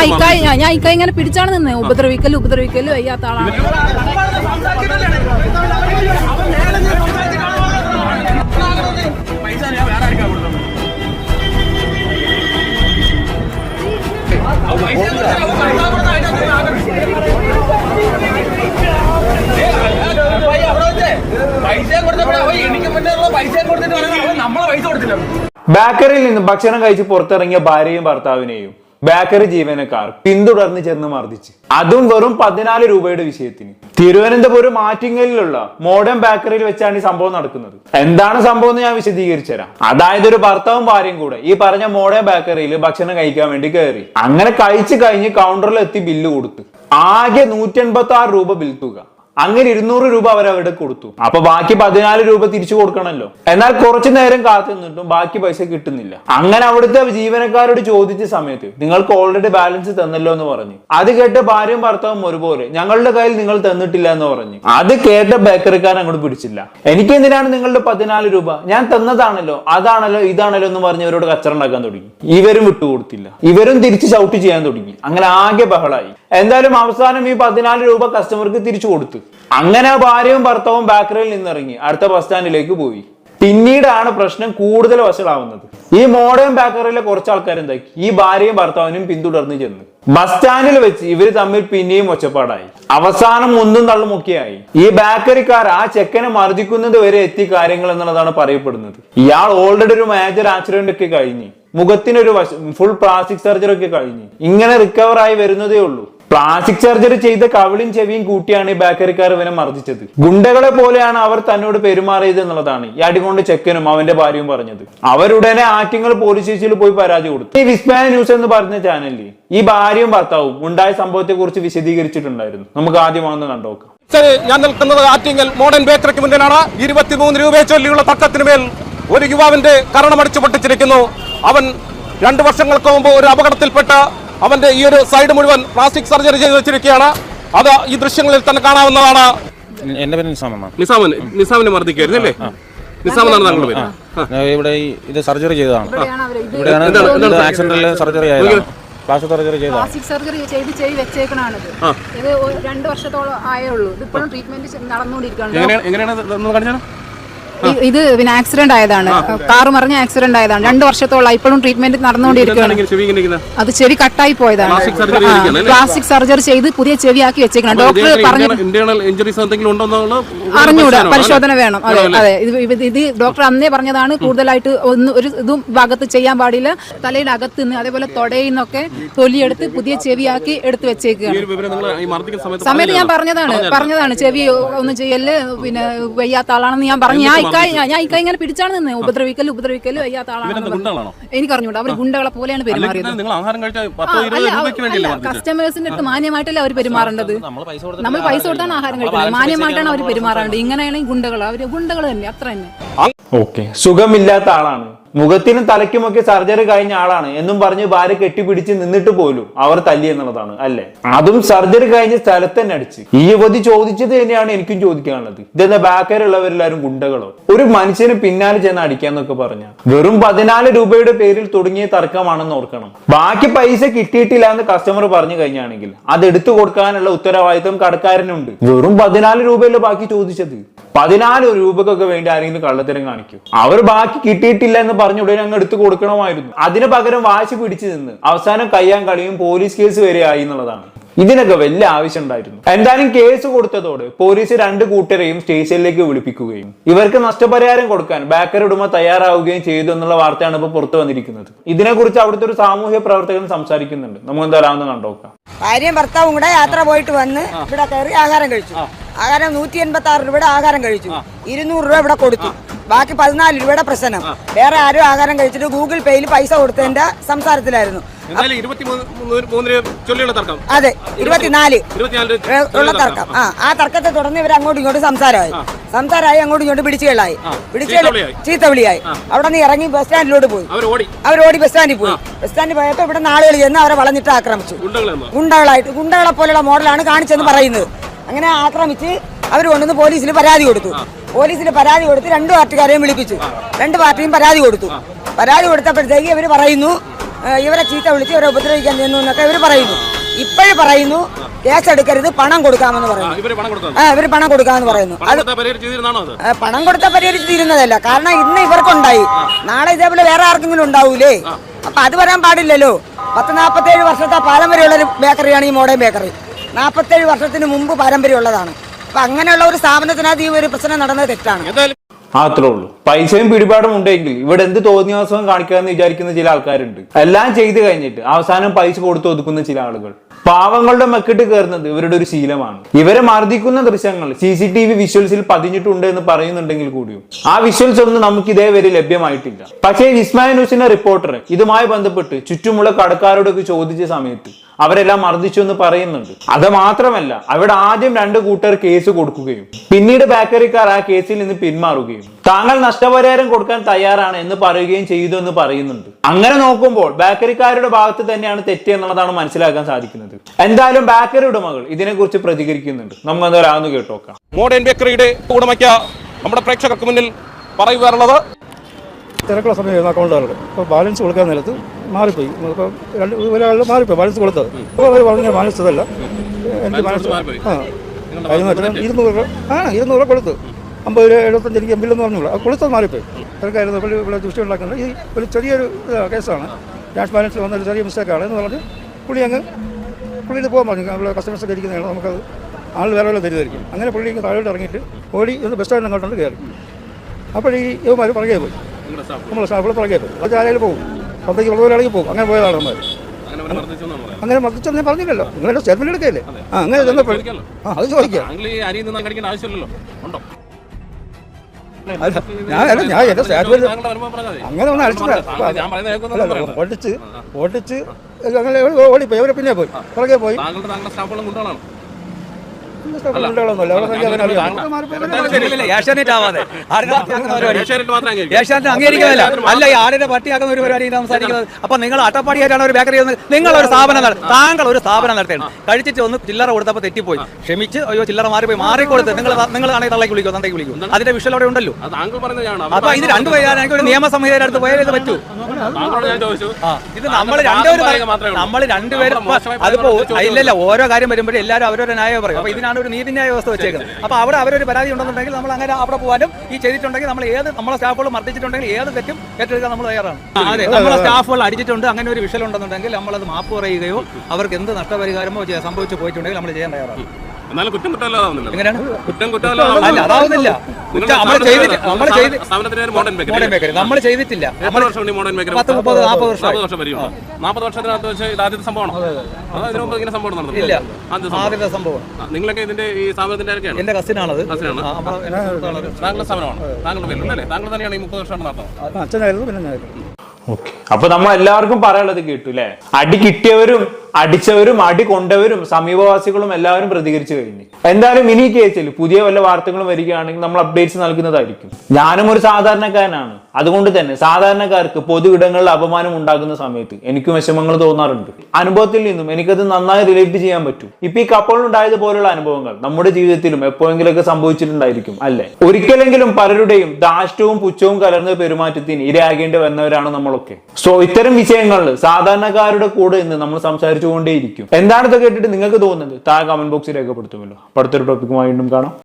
ഞാൻ ഇക്കായി ഞാൻ ഇക്കായി ഇങ്ങനെ പിടിച്ചാണ് നിന്ന്. ഉപദ്രവിക്കൽ ഉപദ്രവിക്കൽ വയ്യാത്ത ആളാണ്. പൈസ കൊടുത്തപ്പോഴേ എനിക്ക് മുന്നേ പൈസ കൊടുത്തിട്ട് പറയുന്നത് നമ്മളെ പൈസ കൊടുത്തില്ല ബേക്കറിയിൽ നിന്ന് ഭക്ഷണം കഴിച്ച് പുറത്തിറങ്ങിയ ഭാര്യയും ഭർത്താവിനെയും ബേക്കറി ജീവനക്കാർ പിന്തുടർന്ന് ചെന്ന് മർദ്ദിച്ച്. അതും വെറും പതിനാല് രൂപയുടെ വിഷയത്തിന്. തിരുവനന്തപുരം ആറ്റിങ്ങലിലുള്ള മോഡേൺ ബേക്കറിയിൽ വെച്ചാണ് ഈ സംഭവം നടക്കുന്നത്. എന്താണ് സംഭവം എന്ന് ഞാൻ വിശദീകരിച്ചു തരാം അതായത് ഒരു ഭർത്താവും ഭാര്യയും കൂടെ ഈ പറഞ്ഞ മോഡേൺ ബേക്കറിയിൽ ഭക്ഷണം കഴിക്കാൻ വേണ്ടി കയറി. അങ്ങനെ കഴിച്ചു കഴിഞ്ഞ് കൗണ്ടറിൽ എത്തി ബില്ല് കൊടുത്ത്. ആകെ നൂറ്റി എൺപത്തി ആറ് രൂപ ബിൽ തുക. അങ്ങനെ ഇരുന്നൂറ് രൂപ അവർ അവിടെ കൊടുത്തു. അപ്പൊ ബാക്കി പതിനാല് രൂപ തിരിച്ചു കൊടുക്കണമല്ലോ. എന്നാൽ കുറച്ചു നേരം കാത്തു നിന്നിട്ടും ബാക്കി പൈസ കിട്ടുന്നില്ല. അങ്ങനെ അവിടുത്തെ ജീവനക്കാരോട് ചോദിച്ച സമയത്ത് നിങ്ങൾക്ക് ഓൾറെഡി ബാലൻസ് തന്നല്ലോ എന്ന് പറഞ്ഞു. അത് കേട്ട് ഭാര്യയും ഭർത്താവും ഒരുപോലെ ഞങ്ങളുടെ കയ്യിൽ നിങ്ങൾ തന്നിട്ടില്ല എന്ന് പറഞ്ഞു. അത് കേട്ട ബേക്കറിക്കാരൻ അങ്ങോട്ട് പിടിച്ചില്ല. എനിക്ക് എന്തിനാണ് നിങ്ങളുടെ പതിനാല് രൂപ? ഞാൻ തന്നതാണല്ലോ അതാണല്ലോ ഇതാണല്ലോ എന്ന് പറഞ്ഞ് ഇവരോട് കച്ചറ ഉണ്ടാക്കാൻ തുടങ്ങി. ഇവരും വിട്ടുകൊടുത്തില്ല. ഇവരും തിരിച്ച് ചവിട്ടി ചെയ്യാൻ തുടങ്ങി. അങ്ങനെ ആകെ ബഹളായി. എന്തായാലും അവസാനം ഈ പതിനാല് രൂപ കസ്റ്റമർക്ക് തിരിച്ചു കൊടുത്തു. അങ്ങനെ ഭാര്യയും ഭർത്താവും ബാക്കറിയിൽ നിന്നിറങ്ങി. അടുത്ത ബസ് സ്റ്റാൻഡിലേക്ക് പോയി. പിന്നീടാണ് പ്രശ്നം കൂടുതൽ വഷളാവുന്നത്. ഈ മോഡേൺ ബേക്കറിയിലെ കുറച്ച് ആൾക്കാർ എന്താക്കി ഈ ഭാര്യയും ഭർത്താവിനും പിന്തുടർന്ന് ചെന്ന്. ബസ് സ്റ്റാൻഡിൽ വെച്ച് ഇവർ തമ്മിൽ പിന്നെയും ഒച്ചപ്പാടായി. അവസാനം ഒന്നും തള്ളുമൊക്കെയായി. ഈ ബേക്കറിക്കാർ ആ ചെക്കനെ മർദ്ദിക്കുന്നത് വരെ എത്തി കാര്യങ്ങൾ എന്നുള്ളതാണ് പറയപ്പെടുന്നത്. ഇയാൾ ഓൾറെഡി ഒരു മേജർ ആക്സിഡന്റ് ഒക്കെ കഴിഞ്ഞ്. മുഖത്തിനൊരു ഫുൾ പ്ലാസ്റ്റിക് സർജറി ഒക്കെ കഴിഞ്ഞ്. ഇങ്ങനെ റിക്കവർ ആയി വരുന്നതേ ഉള്ളൂ. പ്ലാസ്റ്റിക് സർജറി ചെയ്ത കവിളും ചെവിയും കൂട്ടിയാണ് ഈ ബേക്കറിക്കാർ ഇവനെ മർദ്ദിച്ചത്. ഗുണ്ടകളെ പോലെയാണ് അവർ തന്നോട് പെരുമാറിയത് എന്നുള്ളതാണ്. ഈ അടികൊണ്ട് ചെക്കനും അവന്റെ ഭാര്യയും പറഞ്ഞത്. അവരുടനെ ആറ്റിങ്ങൾ പോലീസ് സ്റ്റേഷനിൽ പോയി പരാതി കൊടുത്തു. ഈ വിസ്മയ ന്യൂസ് എന്ന് പറഞ്ഞ ചാനലിൽ ഈ ഭാര്യയും ഭർത്താവും ഉണ്ടായ സംഭവത്തെ കുറിച്ച് വിശദീകരിച്ചിട്ടുണ്ടായിരുന്നു. നമുക്ക് ആദ്യമാണെന്ന് കണ്ടോക്കാം ശരി ഞാൻ നിൽക്കുന്നത് ആറ്റിങ്ങൽ മോഡേൺ ബേക്കറിക്ക് മുന്നിലാണ്. ഇരുപത്തിമൂന്ന് രൂപയെ ചൊല്ലിയുള്ള തർക്കത്തിന് മേൽ ഒരു യുവാവിന്റെ കരണമടിച്ചു പൊട്ടിച്ചിരിക്കുന്നു അവൻ രണ്ടു വർഷങ്ങൾക്ക് മുമ്പ് ഒരു അപകടത്തിൽപ്പെട്ട് അവന്റെ ഈ ഒരു സൈഡ് മുഴുവൻ പ്ലാസ്റ്റിക് സർജറി ചെയ്ത് വെച്ചിരിക്കുകയാണ്. അത് ഈ ദൃശ്യങ്ങളിൽ തന്നെ കാണാവുന്നതാണ്. എന്റെ പേര് നിസാം എന്നാണ്. നിസാമൻ നിസാമിനെ മർദ്ദിക്കായിരുന്നു അല്ലേ? നിസാം താങ്കളുടെ പേര്. ഇവിടെ ഈ ഇത് സർജറി ചെയ്തതാണ്. ഇവിടെയാണ് ആക്സിഡന്റിൽ സർജറി ആയത് പ്ലാസ്റ്റിക് സർജറി ചെയ്ത പ്ലാസ്റ്റിക് സർജറി ചെയ്ത് ചെയ്ത് വെച്ചേക്കണാണിത്. ഇത് രണ്ട് വർഷത്തോളം ആയേ ഉള്ളൂ. ഇത് ഇപ്പോഴും ട്രീറ്റ്മെന്റ് നടന്നുകൊണ്ടിരിക്കുകയാണ്. എങ്ങനെയാണ് ഇത് പിന്നെ ആക്സിഡന്റ് ആയതാണ്. കാറ് മറിഞ്ഞ ആക്സിഡന്റ് ആയതാണ്. രണ്ടു വർഷത്തോളം ഇപ്പോഴും ട്രീറ്റ്മെന്റ് നടന്നുകൊണ്ടിരിക്കുകയാണ്? അത് ചെവി കട്ടായി പോയതാണ്? പ്ലാസ്റ്റിക് സർജറി ചെയ്ത് പുതിയ ചെവി ആക്കി വെച്ചേക്കണം ഡോക്ടർ പറഞ്ഞു അറിഞ്ഞൂടാ പരിശോധന വേണം അതെ അതെ. ഇത് ഡോക്ടർ അന്നേ പറഞ്ഞതാണ് കൂടുതലായിട്ട് ഒന്ന് ഒരു ഇതും ഭാഗത്ത് ചെയ്യാൻ പാടില്ല. തലയുടെ അകത്ത് നിന്ന് അതേപോലെ തൊടയിൽ നിന്നൊക്കെ തൊലിയെടുത്ത് പുതിയ ചെവിയാക്കി എടുത്തു വെച്ചേക്കുകയാണ് സമയത്ത് ഞാൻ പറഞ്ഞതാണ്. പറഞ്ഞതാണ് പറഞ്ഞതാണ്. ചെവി ഒന്നും ചെയ്യൽ പിന്നെ വയ്യാത്ത ആളാണെന്ന് ഞാൻ പറഞ്ഞു. ഞാൻ ഇക്കായി ഞാൻ ഇക്കായി ഇങ്ങനെ പിടിച്ചാണ് നിന്ന്. ഉപദ്രവിക്കൽ ഉപദ്രവിക്കലും അയ്യാത്ത ആളാണ്? എനിക്ക് അറിഞ്ഞൂടാ. അവർ ഗുണ്ടകളെ പോലെയാണ് പെരുമാറിയത്. കസ്റ്റമേഴ്സിന്റെ അടുത്ത് മാന്യമായിട്ടല്ലേ അവർ പെരുമാറേണ്ടത് നമ്മൾ പൈസ കൊടുത്തിട്ട് നമ്മൾ പൈസ കൊടുത്താണ് ആഹാരം കഴിക്കുന്നത്. മാന്യമായിട്ടാണ് അവർ പെരുമാറേണ്ടത് ഇങ്ങനെയാണ് ഗുണ്ടകൾ അവർ ഗുണ്ടകൾ തന്നെ. അത്ര തന്നെ. ഓക്കെ. സുഖമില്ലാത്ത ആളാണ്. മുഖത്തിനും തലയ്ക്കുമൊക്കെ സർജറി കഴിഞ്ഞ ആളാണ്. എന്നും പറഞ്ഞ് ഭാര്യ കെട്ടിപ്പിടിച്ച് നിന്നിട്ട് പോലും അവർ തല്ലി എന്നുള്ളതാണ് അല്ലെ? അതും സർജറി കഴിഞ്ഞ സ്ഥലത്ത് തന്നെ അടിച്ച്. ഈ യുവതി ചോദിച്ചത് തന്നെയാണ് എനിക്കും ചോദിക്കാനുള്ളത്. ഇതെന്താ ബാക്കറിലുള്ളവരെല്ലാരും ഗുണ്ടകളോ? ഒരു മനുഷ്യന് പിന്നാലെ ചെന്ന് അടിക്കാന്നൊക്കെ പറഞ്ഞ. വെറും പതിനാല് രൂപയുടെ പേരിൽ തുടങ്ങിയ തർക്കമാണെന്ന് ഓർക്കണം. ബാക്കി പൈസ കിട്ടിയിട്ടില്ല എന്ന് കസ്റ്റമർ പറഞ്ഞു കഴിഞ്ഞാണെങ്കിൽ അത് എടുത്തു കൊടുക്കാനുള്ള ഉത്തരവാദിത്വം കടക്കാരനുണ്ട്. വെറും പതിനാല് രൂപയല്ലേ ബാക്കി ചോദിച്ചത്? പതിനാല് രൂപക്കൊക്കെ വേണ്ടി ആരെങ്കിലും കള്ളത്തരം കാണിക്കും. അവർ ബാക്കി കിട്ടിയിട്ടില്ല എന്ന് പറഞ്ഞ ഉടനെ അങ്ങ് എടുത്തു കൊടുക്കണമായിരുന്നു. അതിന് പകരം വാശി പിടിച്ചു നിന്ന് അവസാനം കയ്യാൻ കളിയും പോലീസ് കേസ് വരെ ആയി എന്നുള്ളതാണ്. ഇതിനൊക്കെ വലിയ ആവശ്യം ഉണ്ടായിരുന്നു എന്തായാലും കേസ് കൊടുത്തതോടെ പോലീസ് രണ്ട് കൂട്ടരെയും സ്റ്റേഷനിലേക്ക് വിളിപ്പിക്കുകയും ഇവർക്ക് നഷ്ടപരിഹാരം കൊടുക്കാൻ ബേക്കറി ഉടമ തയ്യാറാവുകയും ചെയ്തു എന്നുള്ള വാർത്തയാണ് ഇപ്പോൾ പുറത്തു വന്നിരിക്കുന്നത്. ഇതിനെക്കുറിച്ച് അവിടുത്തെ ഒരു സാമൂഹ്യ പ്രവർത്തകൻ സംസാരിക്കുന്നുണ്ട്. നമുക്ക് എന്തായാലും കണ്ടോക്കാം ഭാര്യയും ഭർത്താവും കൂടെ യാത്ര പോയിട്ട് വന്ന് ഇവിടെ കയറി ആഹാരം കഴിച്ചു. ആഹാരം നൂറ്റി എൺപത്തി ആറ് രൂപയുടെ ആഹാരം കഴിച്ചു. ഇരുന്നൂറ് രൂപ ഇവിടെ കൊടുത്തു. ബാക്കി പതിനാല് രൂപയുടെ പ്രശ്നം. വേറെ ആരും ആഹാരം കഴിച്ചിട്ട് ഗൂഗിൾ പേയിൽ പൈസ കൊടുത്തതിന്റെ സംസാരത്തിലായിരുന്നു. അതെ ഇരുപത്തിനാല്. ഇരുപത്തിനാല് രൂപ ഉള്ള തർക്കം. ആ ആ തർക്കത്തെ തുടർന്ന് ഇവർ അങ്ങോട്ടും ഇങ്ങോട്ടും സംസാരമായി. സംസാരമായി അങ്ങോട്ടും ഇങ്ങോട്ടും പിടിച്ചുകളായി പിടിച്ചുകളി ചീത്തവിളിയായി. അവിടെ നിന്ന് ഇറങ്ങി ബസ് സ്റ്റാൻഡിലോട്ട് പോയി. അവർ ഓടി. ബസ് സ്റ്റാൻഡിൽ പോയി. ബസ് സ്റ്റാൻഡിൽ പോയപ്പോൾ ഇവിടെ നാളുകൾ ചെന്ന് അവരെ വളഞ്ഞിട്ട് ആക്രമിച്ചു. ഗുണ്ടകളായിട്ട് ഗുണ്ടകളെ പോലുള്ള മോഡലാണ് കാണിച്ചെന്ന് പറയുന്നത്. അങ്ങനെ ആക്രമിച്ച് അവർ കൊണ്ടുവന്ന് പോലീസിൽ പരാതി കൊടുത്തു. പോലീസിൽ പരാതി കൊടുത്ത് രണ്ട് പാർട്ടിക്കാരെയും വിളിപ്പിച്ചു. രണ്ട് പാർട്ടിയും പരാതി കൊടുത്തു. പരാതി കൊടുത്തപ്പോഴത്തേക്ക് ഇവർ പറയുന്നു ഇവരെ ചീത്ത വിളിച്ച് ഇവരെ ഉപദ്രവിക്കാൻ ചെന്നു എന്നൊക്കെ ഇവർ പറയുന്നു. ഇപ്പോഴും പറയുന്നു കേസ് എടുക്കരുത് പണം കൊടുക്കാമെന്ന് പറയുന്നു. ഇവർ പണം കൊടുക്കാമെന്ന് പറയുന്നു. അത് പണം കൊടുത്ത പരിഹരിച്ച് തീരുന്നതല്ല. കാരണം ഇന്ന് ഇവർക്കുണ്ടായി. നാളെ ഇതേപോലെ വേറെ ആർക്കെങ്കിലും ഉണ്ടാവൂലേ? അപ്പൊ അത് വരാൻ പാടില്ലല്ലോ. പത്ത് നാൽപ്പത്തേഴ് വർഷത്തെ പാരമ്പര്യമുള്ള ഒരു ബേക്കറിയാണ് ഈ മോഡേൺ ബേക്കറി. നാൽപ്പത്തേഴ് വർഷത്തിന് മുമ്പ് പാരമ്പര്യമുള്ളതാണ്. അപ്പൊ അങ്ങനെയുള്ള ഒരു സ്ഥാപനത്തിനകത്ത് ഈ ഒരു പ്രശ്നം നടന്നത് തെറ്റാണ്. അത്രേ ഉള്ളൂ. പൈസയും പിടിപാടും ഉണ്ടെങ്കിൽ ഇവിടെ എന്ത് തോന്നിയാസവും കാണിക്കാന്ന് വിചാരിക്കുന്ന ചില ആൾക്കാരുണ്ട്. എല്ലാം ചെയ്തു കഴിഞ്ഞിട്ട് അവസാനം പൈസ കൊടുത്തു ഒതുക്കുന്ന ചില ആളുകൾ. പാവങ്ങളുടെ മെക്കിട്ട് കയറുന്നത് ഇവരുടെ ഒരു ശീലമാണ്. ഇവരെ മർദ്ദിക്കുന്ന ദൃശ്യങ്ങൾ സി സി ടി വി വിഷ്വൽസിൽ പതിഞ്ഞിട്ടുണ്ട് എന്ന് പറയുന്നുണ്ടെങ്കിൽ കൂടിയും. ആ വിഷ്വൽസ് ഒന്നും നമുക്ക് ഇതേവരെ ലഭ്യമായിട്ടില്ല. പക്ഷേ വിസ്മയ ന്യൂസിന്റെ റിപ്പോർട്ടർ ഇതുമായി ബന്ധപ്പെട്ട് ചുറ്റുമുള്ള കടക്കാരോടൊക്കെ ചോദിച്ച സമയത്ത് അവരെല്ലാം മർദ്ദിച്ചു എന്ന് പറയുന്നുണ്ട്. അത് മാത്രമല്ല അവിടെ ആദ്യം രണ്ട് കൂട്ടർ കേസ് കൊടുക്കുകയും പിന്നീട് ബേക്കറിക്കാർ ആ കേസിൽ നിന്ന് പിന്മാറുകയും താങ്കൾ നഷ്ടപരിഹാരം കൊടുക്കാൻ തയ്യാറാണ് എന്ന് പറയുകയും ചെയ്തു എന്ന് പറയുന്നുണ്ട്. അങ്ങനെ നോക്കുമ്പോൾ ബേക്കറിക്കാരുടെ ഭാഗത്ത് തന്നെയാണ് തെറ്റ് എന്നുള്ളതാണ് മനസ്സിലാക്കാൻ സാധിക്കുന്നത്. എന്തായാലും ബേക്കറി ഉടമകൾ ഇതിനെക്കുറിച്ച് പ്രതികരിക്കുന്നുണ്ട്. നമുക്ക് എന്തായാലും കേട്ടോക്കാം. മോഡേൺ ബേക്കറിയുടെ ഉടമയ്ക്ക് നമ്മുടെ പ്രേക്ഷകർക്ക് മുന്നിൽ പറയുവാനുള്ളത്. തിരക്കുള്ള സമയം അക്കൗണ്ടുകാർക്ക് അപ്പോൾ ബാലൻസ് കൊടുക്കാൻ നേരത്ത് മാറിപ്പോയി. അപ്പോൾ രണ്ട് ഒരാൾ മാറിപ്പോയി മനസ്സ് കൊടുത്തത്. അപ്പോൾ അവർ പറഞ്ഞ ബാലൻസ് എന്റെ എനിക്ക് ബാലൻസ് ആ. അതിന് ഇരുന്നൂറ് രൂപ ആ ഇരുന്നൂറ് രൂപ കൊടുത്തു അമ്പത് രൂപ എഴുപത്തഞ്ച് എനിക്ക് എമ്പില്ലെന്ന് പറഞ്ഞുകൂടാ. അത് കൊടുത്തത് മാറിപ്പോയി. അവർക്കായിരുന്നു അപ്പോൾ ഇവിടെ ദൃഷ്ടി ഉണ്ടാക്കുന്നത്. ഈ ഒരു ചെറിയൊരു കേസാണ്. ക്യാഷ് ബാലൻസ് വന്ന ഒരു ചെറിയ മിസ്റ്റേക്കാണ് എന്ന് പറഞ്ഞ് പുള്ളി അങ്ങ് പുള്ളിയിൽ പോകാൻ പറഞ്ഞു. നമ്മൾ കസ്റ്റമേഴ്സ് ഒക്കെ ഇരിക്കുന്നതാണ്. നമുക്കത് ആൾ വേറെ വല്ല തരുമായിരിക്കും അങ്ങനെ പുള്ളി താഴോട്ട് ഇറങ്ങിയിട്ട് ഓടി ഒന്ന് ബസ് സ്റ്റാൻഡിൽ അങ്ങോട്ടുണ്ട് കയറി. അപ്പോൾ ഈ പുറകെ പോയി. നമ്മൾ സ്റ്റാഫുകൾ പുറകെ പോയി. അത് ആരെങ്കിലും പോകും. പുറത്തേക്ക് ഉള്ളവരാണെങ്കിൽ പോകും. അങ്ങനെ പോയതാണ് നമ്മൾ അങ്ങനെ മർദ്ദിച്ചു ഞാൻ പറഞ്ഞില്ലല്ലോ. നിങ്ങളുടെ സ്റ്റേറ്റ്മെന്റ് എടുക്കല്ലേ? ആ അങ്ങനെ ചെന്നപ്പോൾ ആ അത് ചോദിക്കാം. അല്ല ഞാൻ അല്ല ഞാൻ എന്റെ സ്റ്റേറ്റ്മെന്റ്. അങ്ങനെ ഒന്ന് അടിച്ചില്ല ഓടിച്ച് ഓടിച്ച് അങ്ങനെ ഓടിപ്പോയി. അവരെ പിന്നെ പോയി. പുറകെ പോയി. ഏഷ്യാനെറ്റ് ആവാതെ. ഏഷ്യാനെറ്റ് അംഗീകരിക്കുന്നില്ല. അല്ല ഈ ആടിനെ പട്ടിയാക്കുന്ന ഒരു പരിപാടി സംസാരിക്കുന്നത് അപ്പൊ നിങ്ങൾ അട്ടപ്പാടിയായിട്ടാണ് ഒരു ബേക്കറി നിങ്ങൾ ഒരു സ്ഥാപനം താങ്കൾ ഒരു സ്ഥാപനം നടത്തണം കഴിച്ചിട്ട് ഒന്ന് ചില്ലറ കൊടുത്തപ്പോൾ തെറ്റിപ്പോയി. ക്ഷമിച്ച് അയ്യോ ചില്ലറ മാറിപ്പോയി. മാറിക്കൊടുത്ത്. നിങ്ങൾ നിങ്ങളാണെങ്കിൽ തള്ളേക്ക് വിളിക്കും തന്തയ്ക്ക് വിളിക്കും? അതിന്റെ വിഷയം അവിടെ ഉണ്ടല്ലോ. അപ്പൊ ഇത് രണ്ടു പേരാണെങ്കിൽ ഒരു നിയമസംഹിതയുടെ അടുത്ത് പോയാലേ ഇത് പറ്റൂ. ഞാൻ ചോദിച്ചു. ഇത് നമ്മൾ രണ്ടുപേരും പറയുക മാത്രമേ ഉള്ളൂ. നമ്മൾ രണ്ടുപേരും അതിപ്പോ ഇല്ലല്ല ഓരോ കാര്യം വരുമ്പോഴും എല്ലാവരും അവരവരുടെ ന്യായം പറയും. അപ്പൊ ഇതിനാണ് ഒരു നീതിന്യായ വ്യവസ്ഥ വെച്ചേക്കുന്നത്. അപ്പോൾ അവിടെ അവരൊരു പരാതി ഉണ്ടെന്നുണ്ടെങ്കിൽ നമ്മൾ അങ്ങനെ അവിടെ പോകാനും ഈ ചെയ്തിട്ടുണ്ടെങ്കിൽ നമ്മൾ ഏത് നമ്മളെ സ്റ്റാഫുകൾ മർദ്ദിച്ചിട്ടുണ്ടെങ്കിൽ ഏത് തെറ്റും ഏറ്റെടുക്കാൻ നമ്മൾ തയ്യാറാണ്. അതെ. നമ്മളെ സ്റ്റാഫുകൾ അടിച്ചിട്ടുണ്ട്. അങ്ങനെ ഒരു വിഷയം ഉണ്ടെന്നുണ്ടെങ്കിൽ നമ്മളത് മാപ്പ് പറയുകയോ അവർക്ക് എന്ത് നഷ്ടപരിഹാരമോ സംഭവിച്ചു പോയിട്ടുണ്ടെങ്കിൽ നമ്മൾ ചെയ്യാൻ തയ്യാറാണ്. എന്നാലും കുറ്റം കുറ്റമല്ലാതാവുന്നില്ല എങ്ങനെയാണ്? കുറ്റം അല്ല കുറ്റമല്ലാതാവുന്നില്ല അതാവുന്നില്ല നമ്മൾ ചെയ്തിട്ട് നമ്മൾ ചെയ്ത് മോഡേൺ ബേക്കറി നമ്മൾ ചെയ്തിട്ടില്ല. എത്ര വർഷം ഉണ്ട് ഈ മോഡേൺ ബേക്കറി പത്ത് മുപ്പത് നാൽപ്പത് വർഷം നാൽപ്പത് വർഷം വരെയുണ്ട്. നാൽപ്പത് വർഷത്തിനകത്ത് വെച്ച് ഇത് ആദ്യത്തെ സംഭവമാണോ? അതോ ഇതിനു മുമ്പ് ഇങ്ങനെ സംഭവം നടന്നിട്ടില്ല ഇല്ല. ആദ്യത്തെ സംഭവം. ആദ്യത്തെ സംഭവം ആ, നിങ്ങളൊക്കെ ഇതിന്റെ ഈ സ്ഥാപനത്തിന്റെ ആരൊക്കെയാണ്? എന്റെ കസിനാണത്. കസിനാണ്? താങ്കളുടെ സ്ഥാപനമാണ്? താങ്കളുടെ പേരിൽ അല്ലേ? താങ്കൾ തന്നെയാണ് ഈ മുപ്പത് വർഷം നടത്തുന്നത് അച്ഛനായിരുന്നു പിന്നെ ഞാനായിരുന്നു. ഓക്കെ. അപ്പൊ നമ്മൾ എല്ലാവർക്കും പറയാനുള്ളത് കേട്ടു അല്ലെ അടി കിട്ടിയവരും അടിച്ചവരും അടി കൊണ്ടവരും സമീപവാസികളും എല്ലാവരും പ്രതികരിച്ചു കഴിഞ്ഞു. എന്തായാലും ഇനി കേസിൽ പുതിയ വല്ല വാർത്തകളും വരികയാണെങ്കിൽ നമ്മൾ അപ്ഡേറ്റ്സ് നൽകുന്നതായിരിക്കും. ഞാനും ഒരു സാധാരണക്കാരനാണ്. അതുകൊണ്ട് തന്നെ സാധാരണക്കാർക്ക് പൊതു ഇടങ്ങളിൽ അപമാനം ഉണ്ടാകുന്ന സമയത്ത് എനിക്കും വിഷമങ്ങൾ തോന്നാറുണ്ട്. അനുഭവത്തിൽ നിന്നും എനിക്കത് നന്നായി റിലേറ്റ് ചെയ്യാൻ പറ്റും. ഇപ്പൊ ഈ കപ്പലിനുണ്ടായത് പോലുള്ള അനുഭവങ്ങൾ നമ്മുടെ ജീവിതത്തിലും എപ്പോഴെങ്കിലൊക്കെ സംഭവിച്ചിട്ടുണ്ടായിരിക്കും അല്ലെ? ഒരിക്കലെങ്കിലും പലരുടെയും ദാഷ്ടവും പുച്ഛവും കലർന്ന പെരുമാറ്റത്തിന് ഇരയാകേണ്ടി വന്നവരാണ് നമ്മളൊക്കെ. സോ ഇത്തരം വിഷയങ്ങളിൽ സാധാരണക്കാരുടെ കൂടെ നിന്ന് നമ്മൾ സംസാരിച്ചുകൊണ്ടേയിരിക്കും ഇത് കേട്ടിട്ട് നിങ്ങൾക്ക് തോന്നുന്നത്? താഴെ കമന്റ് ബോക്സിൽ രേഖപ്പെടുത്തുമല്ലോ. അടുത്തൊരു ടോപ്പിക്കുമായി വീണ്ടും കാണാം.